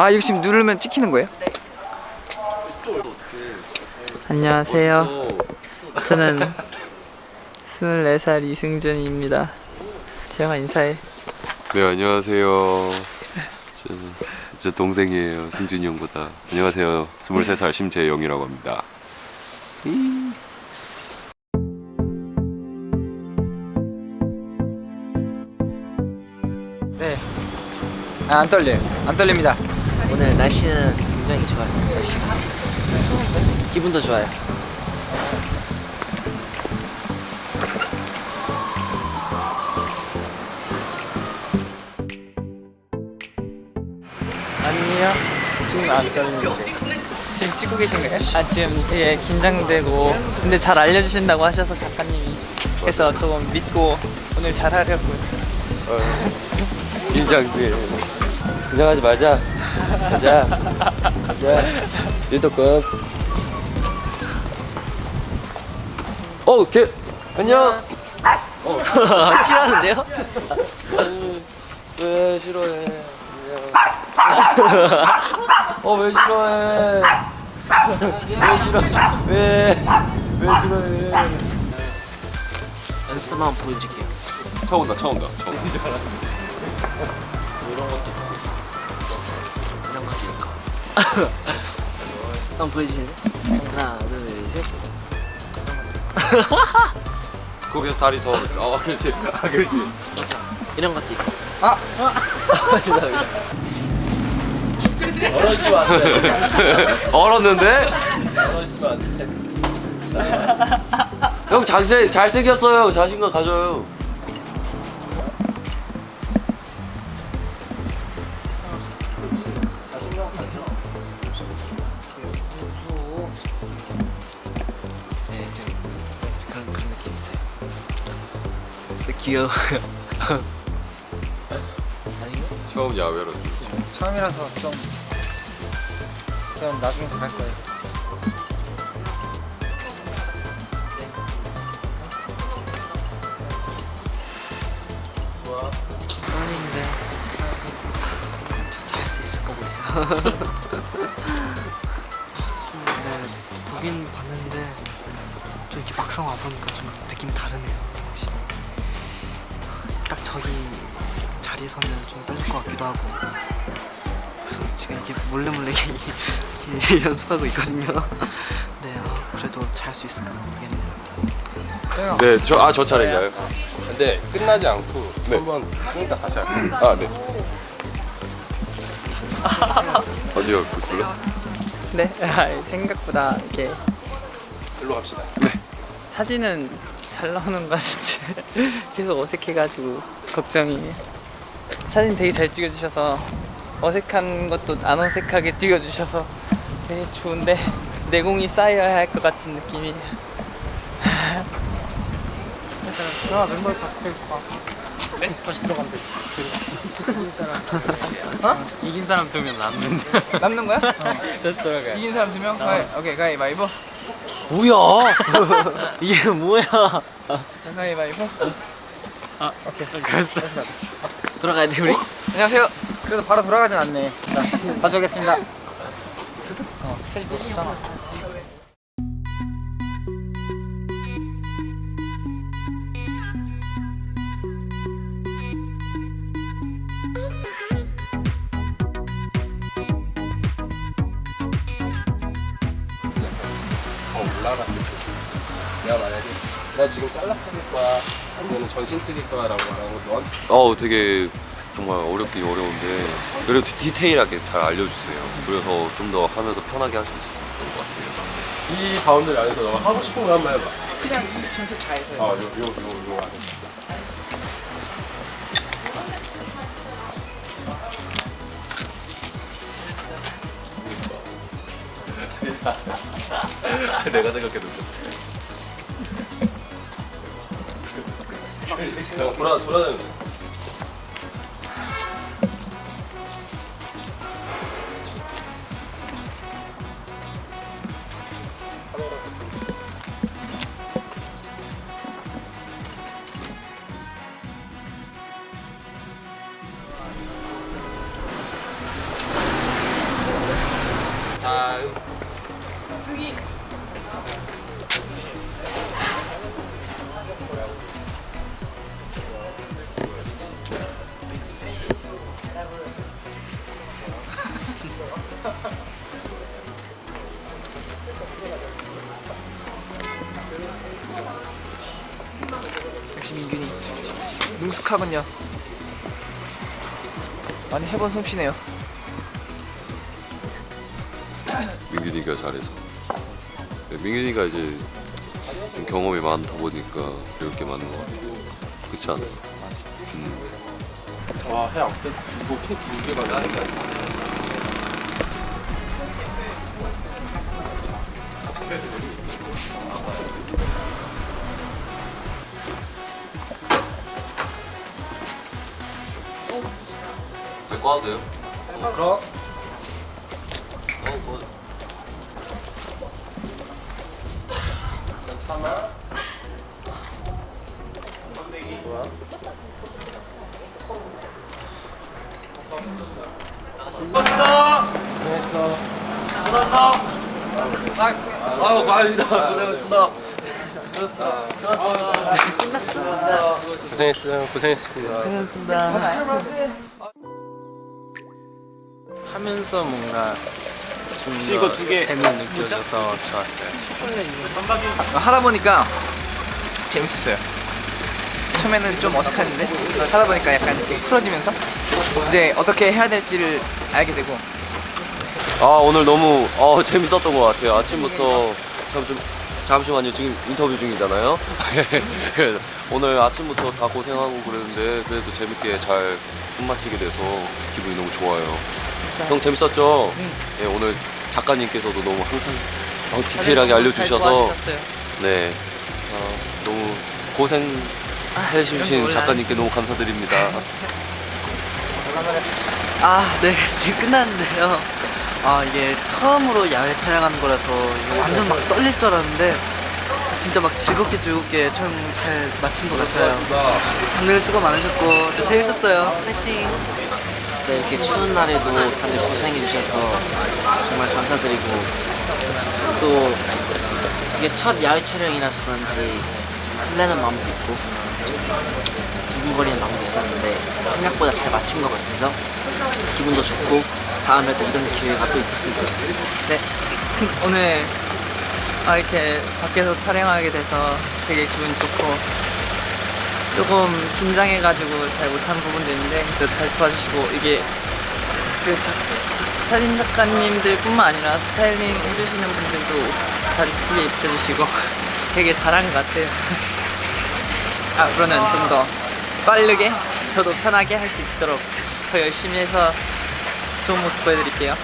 아 이거 지금 누르면 찍히는 거예요? 안녕하세요. 저는 24살 이승준입니다. 재영아 인사해. 네 안녕하세요. 저는 제 동생이에요 승준이 형보다. 안녕하세요 23살 심재영이라고 합니다. 네. 아, 안 떨려요. 안 떨립니다. 오늘 날씨는 굉장히 좋아요. 날씨가 기분도 좋아요. 아니요. 지금 안 떨리는데. 지금 찍고 계신가요? 아 지금 되게 긴장되고 근데 잘 알려주신다고 하셔서 작가님이 그래서 조금 믿고 오늘 잘 하려고요. 긴장돼. 긴장하지 말자. 가자. 가자. 유토급. 어, 개. 안녕. 싫어하는데요? 왜 싫어해? 어, 왜 싫어해? 왜 싫어? 왜? 왜 싫어해? 연습 삼아 한번 보여드릴게요. 처음 온다, 처음 온다, 처음 온다. 한번 보여주실래요? 하나, 둘, 셋. 거기서 다리 더. 어, 그렇지. 아, 그렇지. 그렇죠. 이런 것도 있고. 아! 죄송합니다. 얼었는데? 형 잘생 잘생겼어요. 자신감 가져요. 귀여워요. 아닌가? 처음 야외로. 처음이라서 좀 그럼 나중에 잘할 거예요. 떨리는데 잘수 있을 것 같아요. 네, 보긴 봤는데 또 이렇게 막상 와보니까 좀 느낌 다르네요 저기 자리에 서면 좀 떨릴 것 같기도 하고 그래서 지금 이렇게 몰래 몰래 이렇게 연습하고 있거든요 네 아, 그래도 잘 수 있을까 모르겠네요 네, 저 아 저 차례인가요? 근데 끝나지 않고 한번 좀 이따 다시 할게요. 아, 네. 어디요, 구슬로? 네 아, 생각보다 이렇게 일로 갑시다. 사진은 잘 나오는 것 같은데 계속 어색해가지고 걱정이에요. 사진 되게 잘 찍어주셔서 어색한 것도 안 어색하게 찍어주셔서 되게 좋은데 내공이 쌓여야 할 것 같은 느낌이에요. 아 멤버 바꿀 거. 네? 다시 들어가면 돼. 이긴 사람. 어? 이긴 사람 두 명 남는데 남는 거야? 됐어 그래 이긴 사람 두 명? 가위. 오케이 가위바위보. 뭐야? 이게 뭐야? 자, 가위바위보. 그랬어 돌아가야 돼 우리? 안녕하세요. 그래도 바로 돌아가진 않네. 자, 다시 오겠습니다. 어, 셋이. 어, 때. 내가 만약에 나 지금 거야 아니면 전신 찍을 거야라고 말하는 건 어우 되게 정말 어렵긴 어려운데 그래도 디- 디테일하게 잘 알려주세요. 그래서 좀 더 하면서 편하게 할 수 있었던 것 같아요. 이 바운드리 안에서 너가 하고 싶은 거 한번 해봐. 그냥 이 전체 다 해서요. 아, 요, 요, 요, 요 안에. 내가 생각해도 돌아 돌아다니는 역시 민균이 능숙하군요. 많이 해본 솜씨네요. 민균이가 잘해서 네, 민균이가 이제 좀 경험이 많다 보니까 배울 게 많은 것 같아요 그렇지 않아요? 와해안 뺐. 이거 케이크 두 개가 나지 않나? 와도 돼요? 그럼. 아우 감사합니다 고생하셨습니다 고생했어요. 고생했습니다. 하면서 뭔가 좀더 재미 느껴져서 좋았어요. 하다 보니까 재밌었어요. 처음에는 좀 어색했는데 하다 보니까 약간 풀어지면서 이제 어떻게 해야 될지를 알게 되고. 아 오늘 너무 어, 재밌었던 것 같아요. 아침부터 잠시, 잠시만요. 지금 인터뷰 중이잖아요? 그래서 오늘 아침부터 다 고생하고 그랬는데 그래도 재밌게 잘 끝마치게 돼서 기분이 너무 좋아요 형 재밌었죠? 네, 오늘 작가님께서도 너무 항상 어, 디테일하게 알려주셔서 네 어, 너무 고생 해주신 작가님께 너무 감사드립니다 아, 네, 지금 끝났는데요. 아, 이게 처음으로 야외 촬영하는 거라서 완전 막 떨릴 줄 알았는데 진짜 막 즐겁게 즐겁게 촬영 잘 마친 것 같아요. 감독님 수고 많으셨고 좀 재밌었어요. 파이팅! 네, 이렇게 추운 날에도 다들 고생해 주셔서 정말 감사드리고 또 이게 첫 야외 촬영이라서 그런지 좀 설레는 마음도 있고 좀 두근거리는 마음도 있었는데 생각보다 잘 마친 것 같아서 기분도 좋고 다음에 또 이런 기회가 또 있었으면 좋겠어요. 네. 오늘 아, 이렇게 밖에서 촬영하게 돼서 되게 기분 좋고 조금 긴장해가지고 잘 못한 부분도 있는데 잘 도와주시고 이게 그 자, 자- 사진 작가님들뿐만 아니라 스타일링 해주시는 분들도 잘 이쁘게 입혀주시고 되게 잘한 것 같아요. 앞으로는 좀더 빠르게 저도 편하게 할 수 있도록 더 열심히 해서 좋은 모습 보여드릴게요.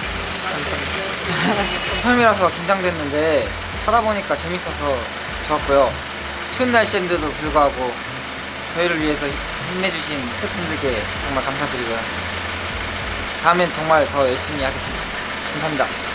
감사합니다. 처음이라서 긴장됐는데 하다 보니까 재밌어서 좋았고요. 추운 날씨인데도 불구하고 저희를 위해서 힘내주신 스태프분들께 정말 감사드리고요. 다음엔 정말 더 열심히 하겠습니다. 감사합니다.